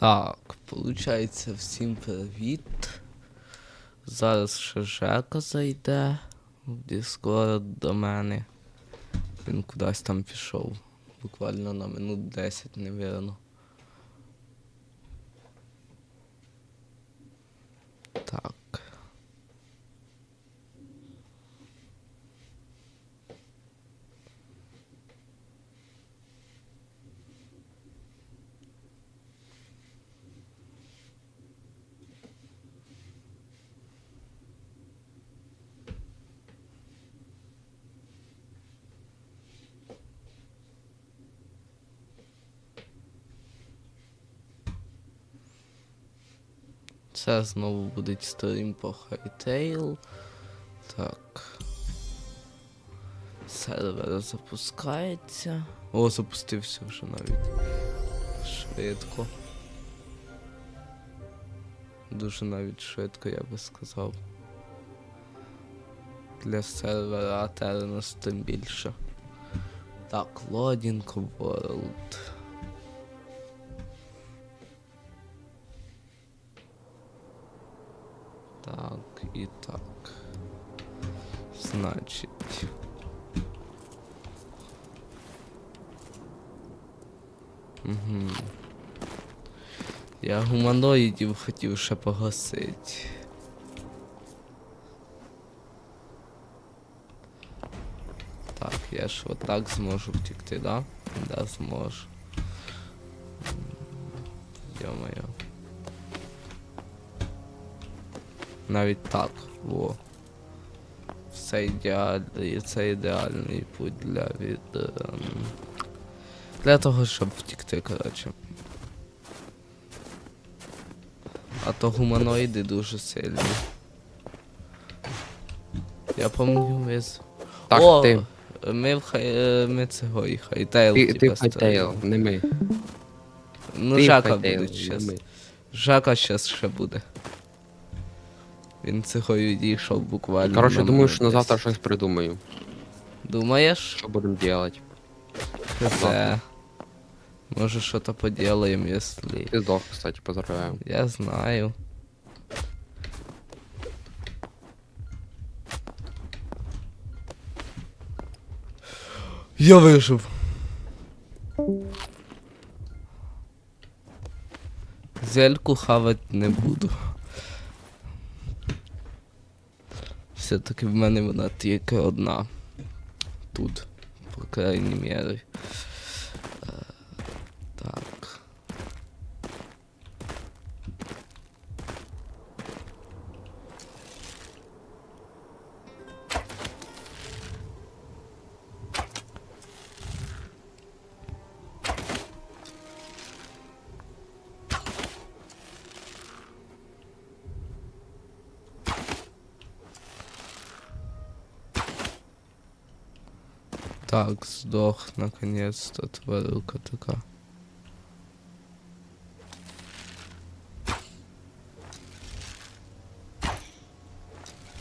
Так, получається, всім привіт. Зараз ще Жека зайде в Discord до мене. Він кудись там пішов. Буквально на минут 10, невірно. Так. Це знову буде стрім по Hytale. Так. Сервер запускається. О, запустився вже навіть. Швидко. Дуже навіть швидко, я би сказав. Для сервера Aternos тим більше. Так, Loading World. І так. Значить. Угу. Я гуманоїдів хотів ще погасити. Так, я ж отак зможу втікти, да? Да, зможу. Йо-моє. Навіть так, во. Все ідеально, це ідеальний путь для від. ем, Для того, щоб втікти, коротше. А то гуманоїди дуже сильні. Я пам'ятаю ви з. Так, О, ти. Ми в хай. е, Ми цього і хайтейл. Ти, ти. Хайтейл, не ми. Ну, ти Жака буде ми. Жака щас ще буде. Він цього відійшов буквально. Коротше, на думаю, що на завтра щось придумаю. Думаєш? Що будемо робити? Хз. Може, что-то поделаем, если... Ти здох, кстати, поздравляю. Я знаю. Я вижив. Зельку хавать не буду. Все-таки в мене вона тільки одна. Тут, по крайній мірі. Так, сдох наконец-то тварюка така.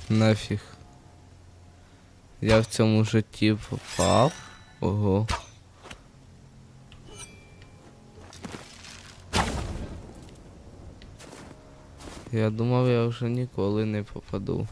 Нафіг. Я в цьому житті попав. Ого. Я думав, я вже ніколи не попаду.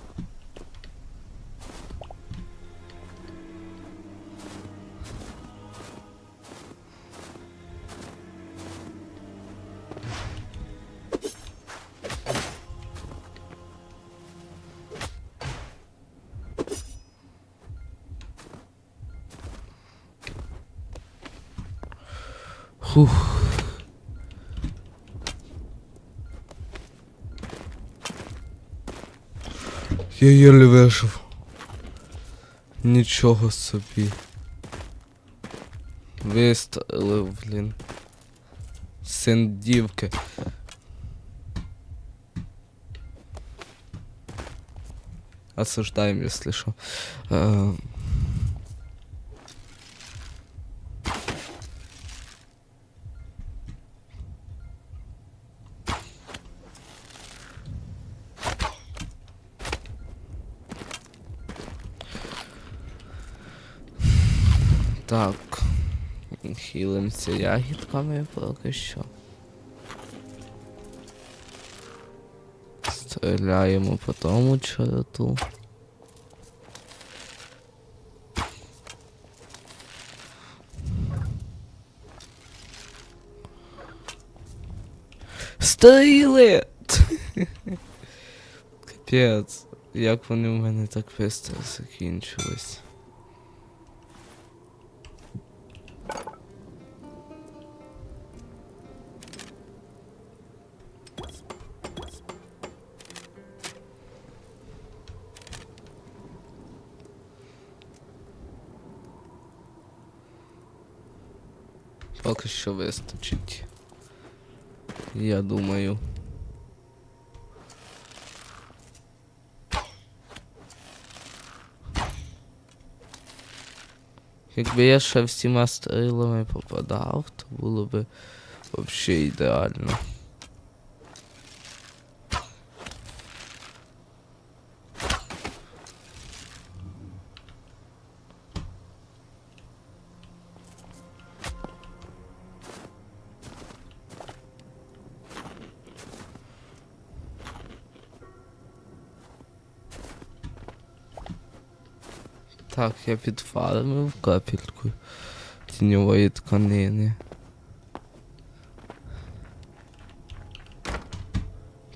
Я єлі вижив. Нічого собі. Вистрелив, блін. Син дівки. Осуждаем, если что. займатися ягідками поки що. Стріляємо по тому чорту. Стріли! Капець, як вони в мене так швидко закінчились. Поки що вистачить. Я думаю. Якби я ще всіма стрілами попадав, то було би взагалі ідеально. Так, я підфармив капельку тіньової тканини.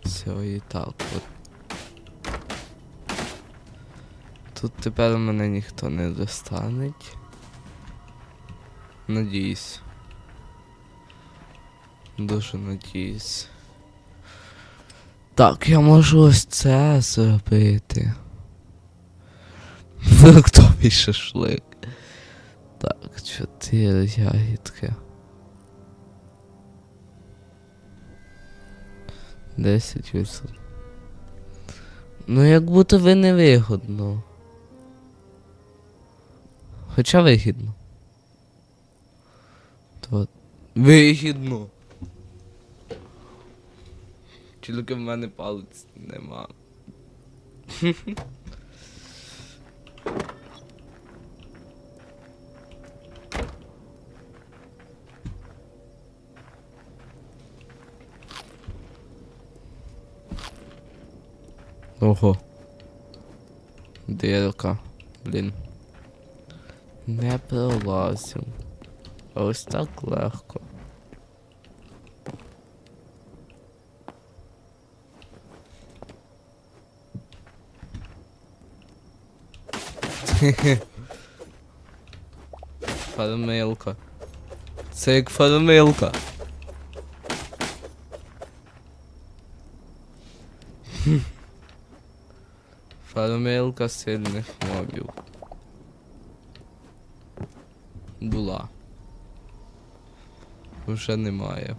Все, і так от. Тут тепер мене ніхто не достанеть. Надіюсь. Дуже надіюсь. Так, я можу ось це зробити. Фруктовий шашлик. Так, чотири ягідки. Десять відсотків. Ну, як будто ви не вигодно. Хоча вигідно. То... Вигідно. Тільки в мене палець нема. Ого. Дирка. Блін. Не пролазив. Ось так легко. Фармилка. Це як фармилка. Фармилка сильних мобів. Була. Вже немає.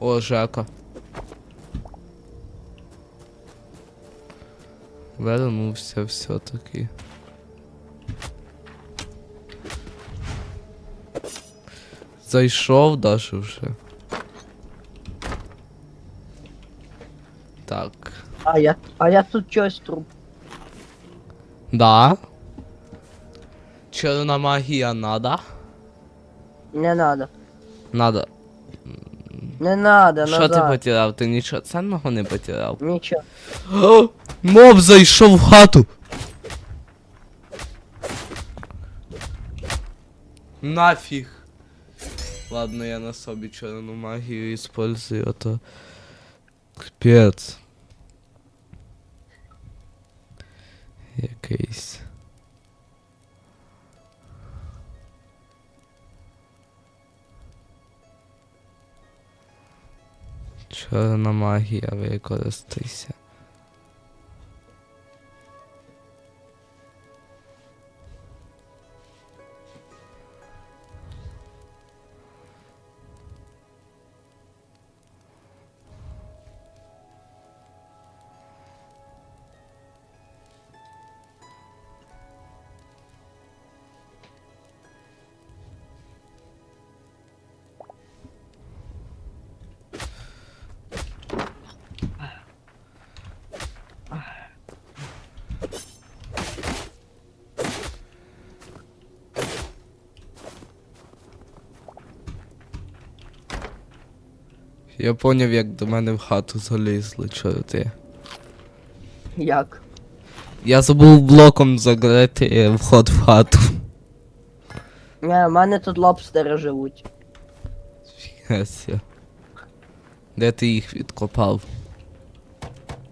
О, Жака. Вернувся все-таки. Зайшов даже вже. Так. А я, а я тут щось труп. Да. Чорна магія надо? Не надо. Надо. Не надо, Що ти назад. потеряв? Ти нічого ценного не потеряв? Нічого. О, Моб зайшов в хату. Нафіг. Ладно, я на собі чорну магію использую, а то. Капець. Якийсь. Чорна магія використайся. Я поняв, як до мене в хату залізли чорти. Як? Я забув блоком закрити е, вход в хату. Не, в мене тут лобстери живуть. Фігася. Де ти їх відкопав?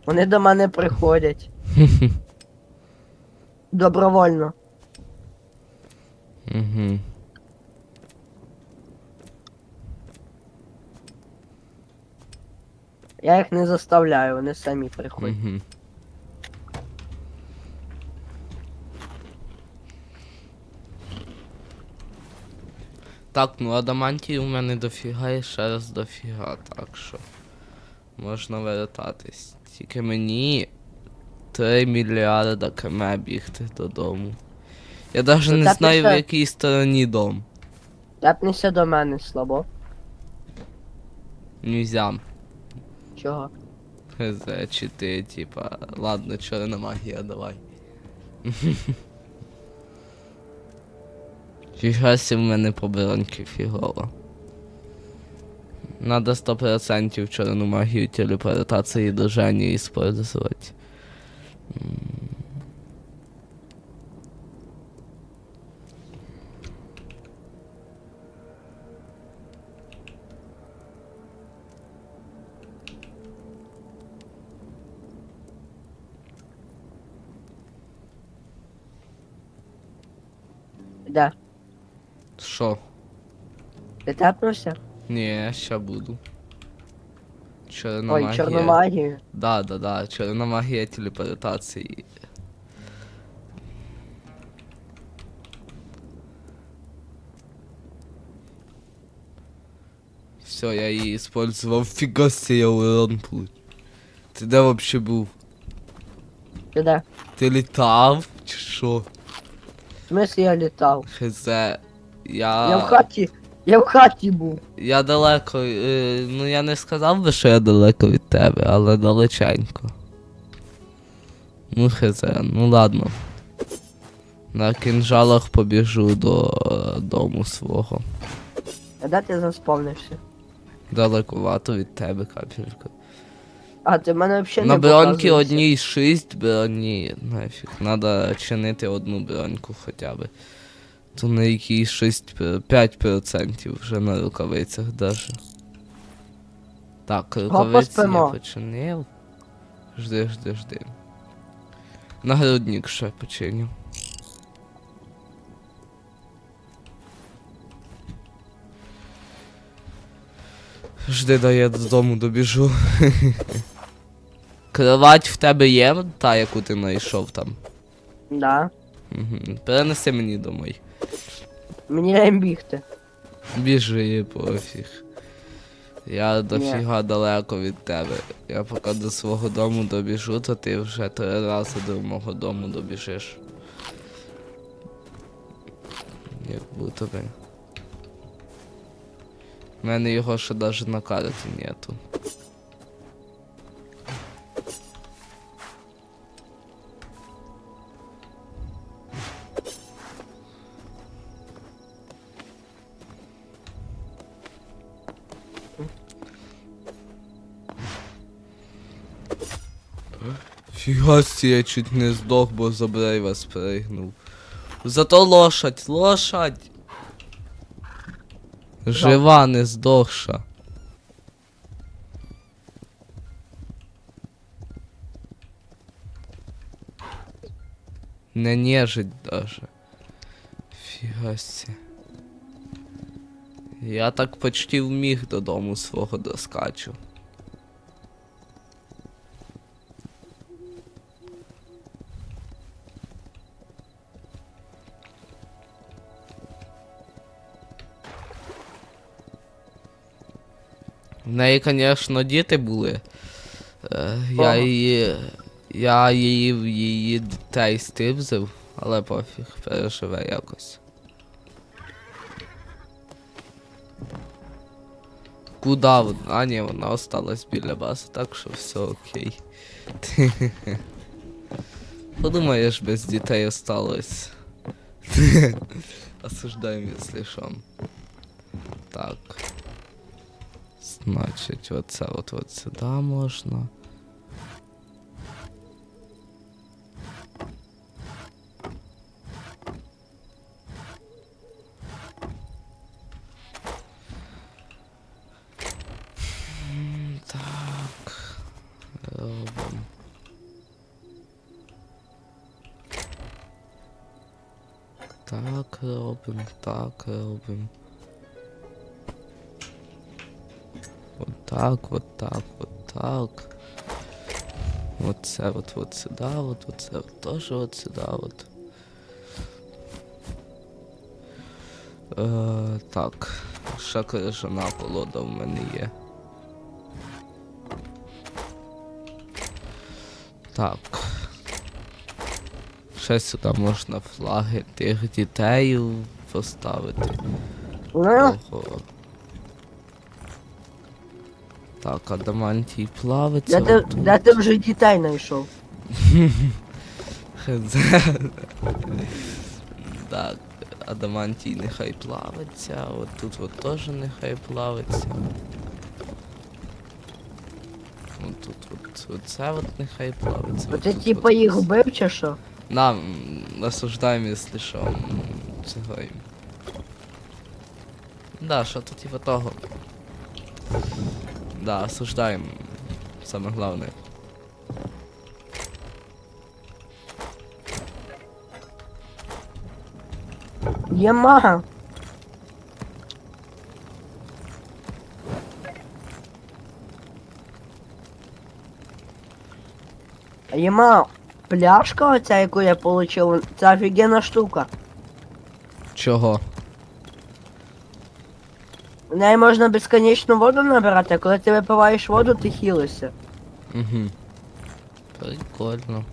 Вони до мене приходять. Добровольно. Угу. Я їх не заставляю, вони самі приходять. Угу. Так, ну адамантів у мене дофіга і ще раз дофіга, так що можна вертатись. Тільки мені 3 мільярда км бігти додому. Я навіть Ну, не знаю в якій стороні дом. Тепнися до мене слабо. Нельзя. Чого? Хз, чи ти, типа, ладно, чорна магія, давай. Фігасі в мене побиранки фігово. Надо 100% чорну магію телепортації до Жені использовать. М. Де? Що? Ти тепнувся? Ні, ще буду. Чорна Ой, магія. чорну магію. Да, да, да, чорна магія телепортації. Все, я її использовал. Фіга себе, я урон получ. Ти де вообще був? Ти де? Ти літав? Чи що? Смислі я літав? Хз. Я... Я в хаті. Я в хаті був. Я далеко, е, ну я не сказав би, що я далеко від тебе, але далеченько. Ну хз, ну ладно. На кінжалах побіжу до е, дому свого. А де ти заспавнився? Далекувато від тебе, капелька. А, ти в мене взагалі не На броньки показуєшся. одній 6 броні, нафіг. Надо чинити одну броньку хоча б. То на якій 6 5% вже на рукавицях даже. Так, рукавиці я починив. Жди, жди, жди. Нагрудник ще починю. Жди, дай я додому добіжу. Кровать в тебе є, та, яку ти знайшов там. Да. Угу. Перенеси мені домой. Мені не бігти. Біжи, пофіг. Я дофіга далеко від тебе. Я поки до свого дому добіжу, то ти вже три рази до мого дому добіжиш. Як будто би. У мене його ще навіть на карті нету. Фігасі, я чуть не здох, бо за брейва спригнув. Зато лошадь, лошадь! Жива, не здохша. Не нежить даже. Фігасі. Я так почти вміг додому свого доскачу. В неї, звісно, діти були. Е, я її. Я її в її дітей стибзив, але пофіг, переживе якось. Куда вона? А, ні, вона осталась біля бази, так що все окей. Подумаєш, без дітей осталось. Осуждаем, если что. Так. Значить, оце от, от сюди можна. Так. Робимо. Так робимо, так робимо. Так, вот так, вот так. Вот це вот, вот сюда, вот, вот це вот тоже вот сюда, вот. Е, так, ще крижана колода в мене є. Так. Ще сюди можна флаги тих дітей поставити. Ну, Ого. Так, адамантій плавиться. де ти, де ти вже дітей знайшов? Так, адамантій нехай плавиться, от тут от теж нехай плавиться. От тут от, оце от нехай плавиться. От ти тут типа от. їх вбив чи що? Нам осуждаємо, якщо що. Цього. Да, що то типа того. Да, осуждаємо. Саме головне. Єма. Єма, пляшка оця, яку я получив, це офігенна штука. Чого? В неї можна безконечну воду набирати, а коли ти випиваєш воду, ти хілишся. Угу. Прикольно.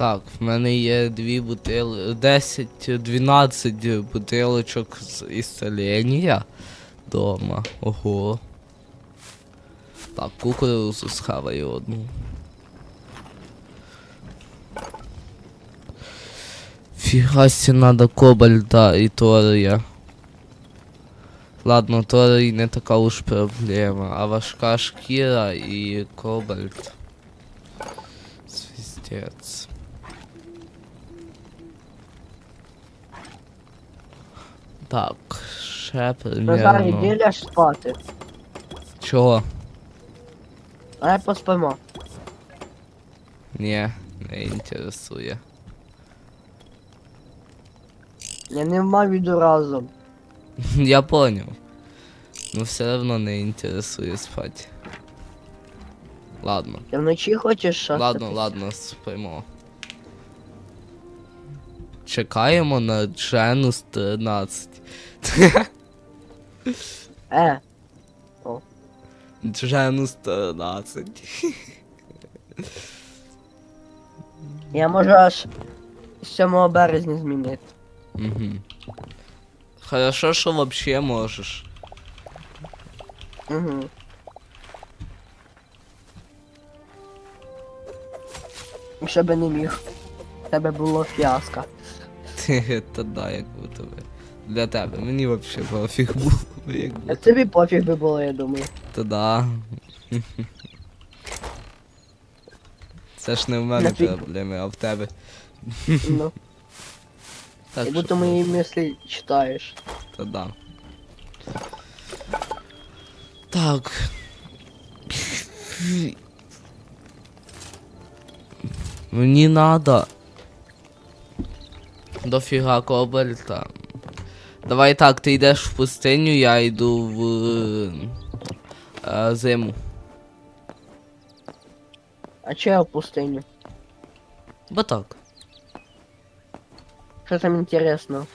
Так, в мене є дві бутили. 10-12 бутилочок з ісцелення дома. Ого. Так, кукурузу схаваю одну. Фігасі надо кобальта і торія. Ладно, торій не така уж проблема, а важка шкіра і кобальт. Свистец. Так, ще Назар, примерно. йдеш спати. Чого? А я поспимо. Ні, не інтересує. Я не мав віду разом. Я понял. Но все равно не інтересує спать. Ладно. Ти вночі хочеш що? Ладно, ладно, спимо. Чекаємо на Дженус 13. Е, Дженус 13. я можу аж 7 березня змінити. Угу. Хорошо, що вообще можеш. Угу. Ще би не міг. В Тебе було фіаско. Та да, як у тебе. Для тебе. Мені вообще пофіг було, як А буде. тобі пофіг би було, я думаю. Та да. Це ж не в мене Нафіг. проблеми, а в тебе. Ну, Так, як що будто мої мислі читаєш. Та да. Так. Мені надо. Дофіга кобальта. Давай так, ти йдеш в пустиню, я йду в е, зиму. А чи я в пустиню? Бо так. Що там інтересно?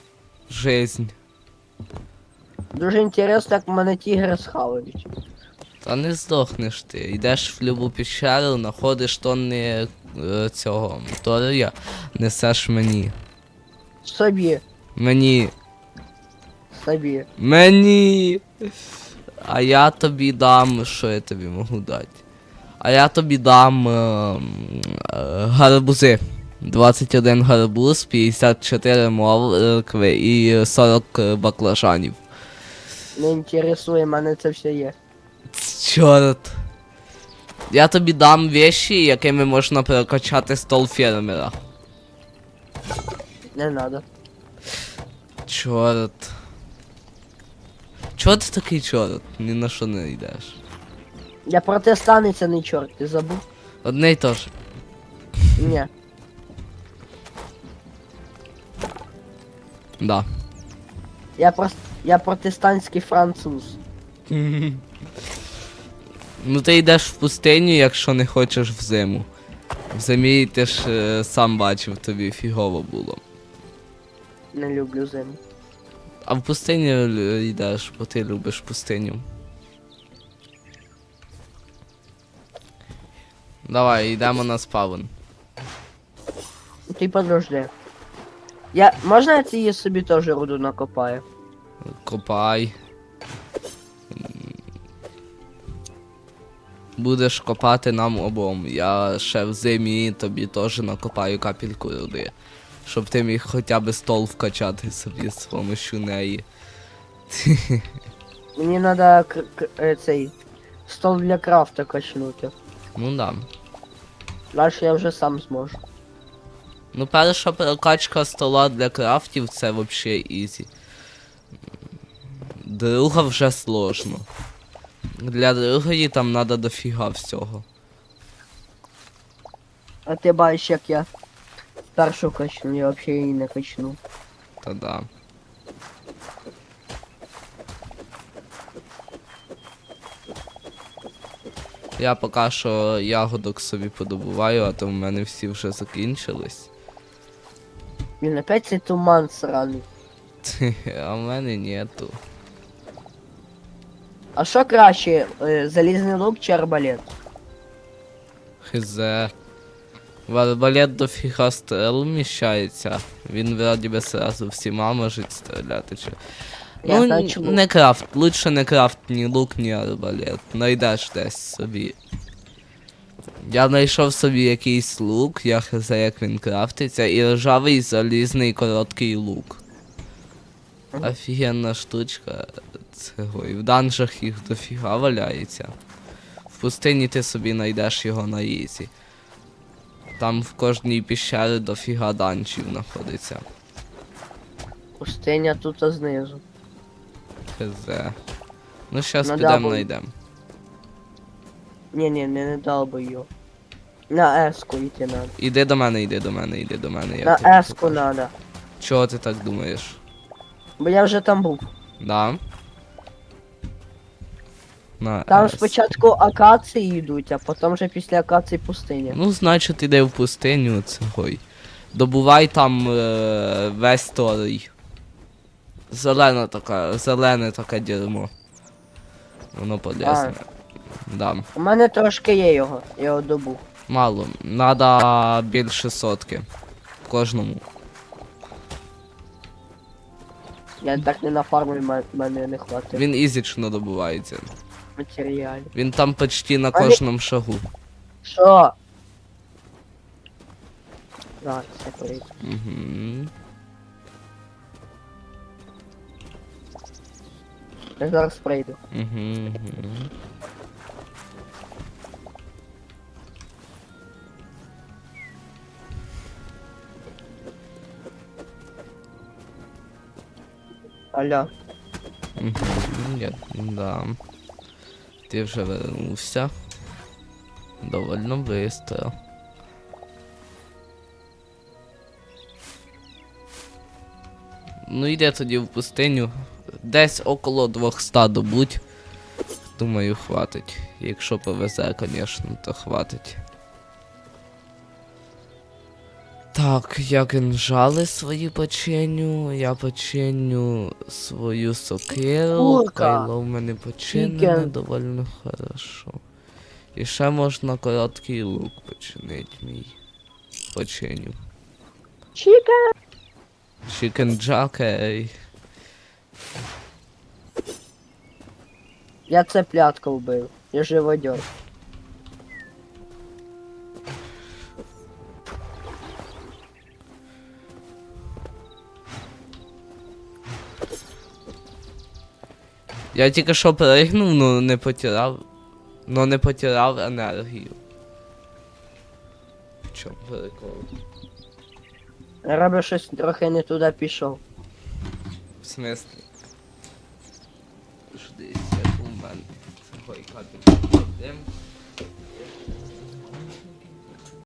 Жизнь. Дуже інтересно, як мене тігри схавають. Та не здохнеш ти. Йдеш в любу пещеру, знаходиш тонни е, цього торія, несеш мені. Собі, Мені. собі. Мені. А я тобі дам. Що я тобі можу дати? А я тобі дам е, е, гарбузи. 21 гарбуз, 54 моркви і 40 баклажанів. Не інтересує, мене це все є. Чорт. Я тобі дам вещі, якими можна перекачати стол фермера. Не надо. Чорт. Чого ти такий чорт? Ні на що не йдеш. Я протестанець, а не чорт, ти забув? Одне й то ж. Ні. Да. Я прос... я протестантський француз. Ну ти йдеш в пустиню, якщо не хочеш в зиму. В зимі ти ж е, сам бачив, тобі фігово було. Не люблю зиму. А в пустиню е, йдеш, бо ти любиш пустиню. Давай, йдемо на спавн. Ти подожди. Я. Можна я цієї собі теж руду накопаю? Копай. Будеш копати нам обом. Я ще в зимі тобі теж накопаю капельку руди. Щоб ти міг хоча б стол вкачати собі з помощью неї. Мені треба к- к- цей стол для крафта качнути. Ну да. Далі я вже сам зможу. Ну, перша прокачка стола для крафтів це вообще ізі. Друга вже сложно. Для другої там надо дофіга всього. А ти бачиш, як я першу качну, я взагалі її не качну. Та да. Я поки що ягодок собі подобуваю, а то в мене всі вже закінчились. Він опять цей туман сраний. А в мене нету. А що краще, е, залізний лук чи арбалет? Хз. В арбалет дофіга стрел вміщається. Він вроді би сразу всіма може стріляти. Чи... Я ну, не крафт, лучше не крафт ні лук, ні арбалет. Найдеш десь собі. Я знайшов собі якийсь лук, я хз як він крафтиться, і ржавий залізний короткий лук. Офігенна штучка. Цього. І в данжах їх дофіга валяється. В пустині ти собі знайдеш його на ізі. Там в кожній піщері дофіга данжів знаходиться. Пустиня тут а знизу. Хз. Ну щас На підемо дабл. знайдемо. Ні, ні, не, не дал би його. На еску йти надо. Іди до мене, іди до мене, іди до мене. Я На еску надо. Чого ти так думаєш? Бо я вже там був. Да? На Там С. спочатку акації йдуть, а потім вже після акації пустиня. Ну, значить, іди в пустиню цього. й Добувай там е, весь торій. Зелена така, зелене таке дерьмо. Воно полезне. Да. У мене трошки є його, я його добув. Мало. Надо більше сотки. Кожному. Я так не нафармив, м- мене не хватить Він ізічно добувається. матеріалів. Він там почти на Але- кожному шагу. Що? Так, все прийде. Угу. Я зараз прийду. Угу. Алло. Угу. Я, да. Ти вже вернувся. Довольно быстро. Ну йде тоді в пустиню. Десь около 200 добуть. Думаю, хватить. Якщо повезе, звісно, то хватить. Так, я кинжали свої починю, я починю свою сокиру, кайло в мене починене Чікен. доволі хорошо. І ще можна короткий лук починить мій. Починю. Чіка! Chicken Jackey. Я цеплятку вбив. Я живодер. Я тільки що перегнув, ну не потирав. Ну не потирав енергію. В чому прикол? Робив щось трохи не туди пішов. В смислі? Жди, мене. Ой, капець.